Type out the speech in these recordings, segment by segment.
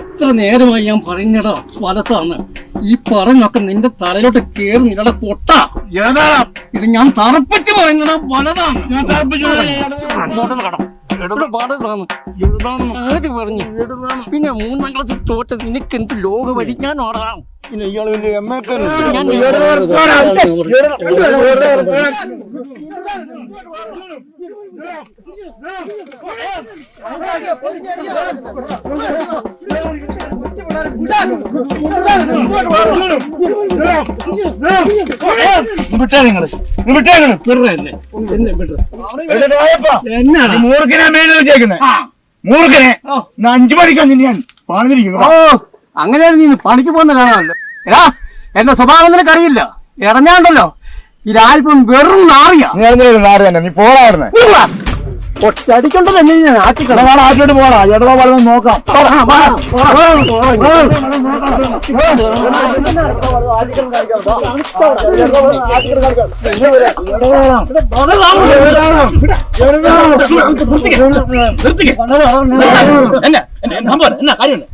എത്ര നേരമായി ഞാൻ പറഞ്ഞടാ വലത്താണ്. ഈ പറഞ്ഞൊക്കെ നിന്റെ തലയിലോട്ട് കേറി നിങ്ങളുടെ പൊട്ട. ഇത് ഞാൻ തറപ്പിച്ച് പറയുന്നടാ വലതാണ്. പറഞ്ഞു? പിന്നെ മൂന്നാം ക്ലാസ് തോറ്റ നിനക്ക് എന്ത് ലോക പഠിക്കാനോടാ പിന്നെ ഇയാൾ വലിയ എം എ വിട്ടാ നിങ്ങൾ വിട്ടേ മൂർഖനെ അഞ്ചു മണിക്കാ നിന്നെ ഞാൻ പണിതിരിക്കുന്നു അങ്ങനെയാണ് നീ പണിക്ക് പോകുന്ന കാണാമല്ലോ എടാ എന്റെ സ്വഭാവം നിനക്കറിയില്ല. ഇറങ്ങാണ്ടല്ലോ ഈ രാജ്യം വെറും നാറിയാ നീ എന്തിനാ നാറി തന്നെ നീ പോടാ ഒറ്റടിക്കണ്ടല്ലോ നീ ആറ്റിക്കട ആറ്റിലോട്ട് പോടാ ഇടതോ വളർന്ന് നോക്കാം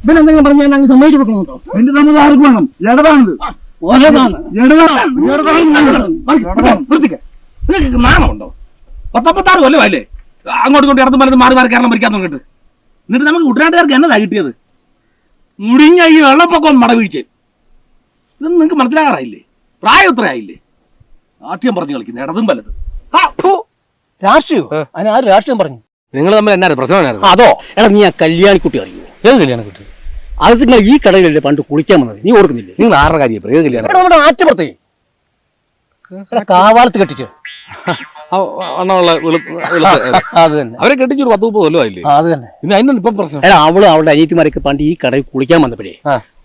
ഇവനെന്തെങ്കിലും പറഞ്ഞ് ഞാൻ അങ്ങ് സമ്മതിച്ചു കൊടുക്കണോ എന്റെ സമ്മതം ആർക്ക് വേണം എടതാണിത് നിങ്ങൾക്ക് നാണമുണ്ടോ? പത്തൊമ്പത്താറ് കൊല്ലമല്ലേ? അങ്ങോട്ട് ഇങ്ങോട്ട് ഇടത്തും വലതും മാറി മാറി കേരളം ഭരിക്കാൻ തുടങ്ങിയിട്ട്. എന്നിട്ട് നമുക്ക് കുട്ടനാട്ടുകാർക്ക് എന്നതാ കിട്ടിയത്? മുടിഞ്ഞ ഈ വെള്ളപ്പൊക്കം മടവീഴ്ച. ഇതൊന്നും നിങ്ങൾക്ക് മനസ്സിലാകാറായില്ലേ? പ്രായം ഇത്രയായില്ലേ നാട്യം പറഞ്ഞു കളിക്കുന്നു ഇടതും വലതും. രാഷ്ട്രീയോ? അതിന് ആര് രാഷ്ട്രീയം പറഞ്ഞു? നിങ്ങൾ തമ്മിൽ എന്നാ പ്രശ്നമാണ് അതോ. എടാ നീ ആ കല്യാണിക്കുട്ടി അറിയോ? ഏത് കല്യാണം കിട്ടി അത് നിങ്ങൾ ഈ കടയിലല്ലേ പണ്ട് കുളിക്കാൻ വന്നത്. നീ ഓർക്കുന്നില്ലേ? നിങ്ങൾ ആരുടെ കാര്യം ഏത് കല്യാണം നമ്മുടെ ആറ്റപ്പുറത്തേ കെട്ടിച്ച്. അണ്ണുള്ള അത്. തന്നെ. അവരെ കെട്ടിച്ച് ഒരു പത്ത് മുപ്പത് കൊല്ലമായില്ലേ ആ, അത് തന്നെ. ഇന്ന് അതിനൊന്നും ഇപ്പം പ്രശ്നം. എടാ അവൾ അവളുടെ അനിയത്തിമാരൊക്കെ പണ്ട് ഈ കടയിൽ കുളിക്കാൻ വന്നപ്പോഴേ.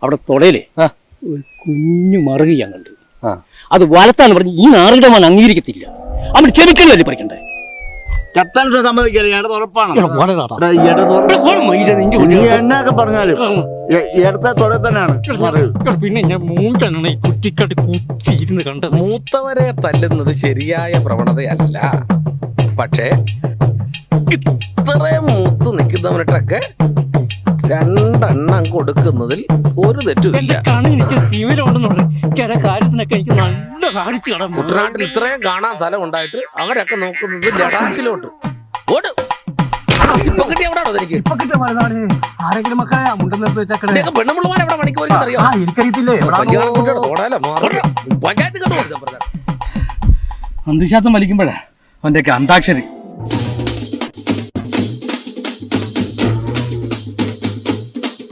അവിടെ തൊടയിലേ. ഒരു കുഞ്ഞു മറുകയാണ് കണ്ടു. അത് വലത്താന്ന് പറഞ്ഞ് ഈ നാറിടമാണ് അംഗീകരിക്കത്തില്ല. അവിടെ ചെവിക്കല്ലേ പറിക്കണ്ടേ? ചത്താൻ സമ്മതിക്കരുത്. ഇടത് ഉറപ്പാണ്. നീ എന്നൊക്കെ പറഞ്ഞാലും ഇടത്തെ തൊട തന്നെയാണ്. പിന്നെ ഞാൻ മൂന്നാണ് ഈ കുറ്റിക്കാട്ട് കുത്തിയിരുന്ന് കണ്ടത്. മൂത്തവരെ തല്ലുന്നത് ശരിയായ പ്രവണതയല്ല. പക്ഷേ ഇത്രയും മൂത്ത് നിൽക്കുന്നവനിട്ടൊക്കെ രണ്ടെണ്ണം കൊടുക്കുന്നതിൽ ഒരു തെറ്റുമില്ല. കാര്യത്തിനൊക്കെ എനിക്ക് നല്ല കാണിച്ചു കുട്ടനാട്ടിൽ ഇത്രയും കാണാൻ സ്ഥലം ഉണ്ടായിട്ട് അവരൊക്കെ നോക്കുന്നത് ലഡാക്കിലോട്ട്. ഓട്. ഇപ്പൊ കിട്ടിയ എവിടാണോ എനിക്ക് ഇപ്പൊ കിട്ടിയ മലനാട് ആരെങ്കിലും മക്കളെ മുണ്ടെന്ന് വെച്ചേക്കണേ. ഇതൊക്കെ പെണ്ണുമ്പിള്ളമാർ എവിടെ മണിക്ക് അറിയോ? ആ എനിക്കറിയത്തില്ലേ? എവിടാ കല്യാണം കുട്ടിയുടെ തോടാലോ പഞ്ചായത്ത് കണ്ടു കൊടുക്കാൻ പറഞ്ഞ അന്തിശാത്തം വലിക്കുമ്പോഴാ അവന്റെയൊക്കെ അന്താക്ഷരി.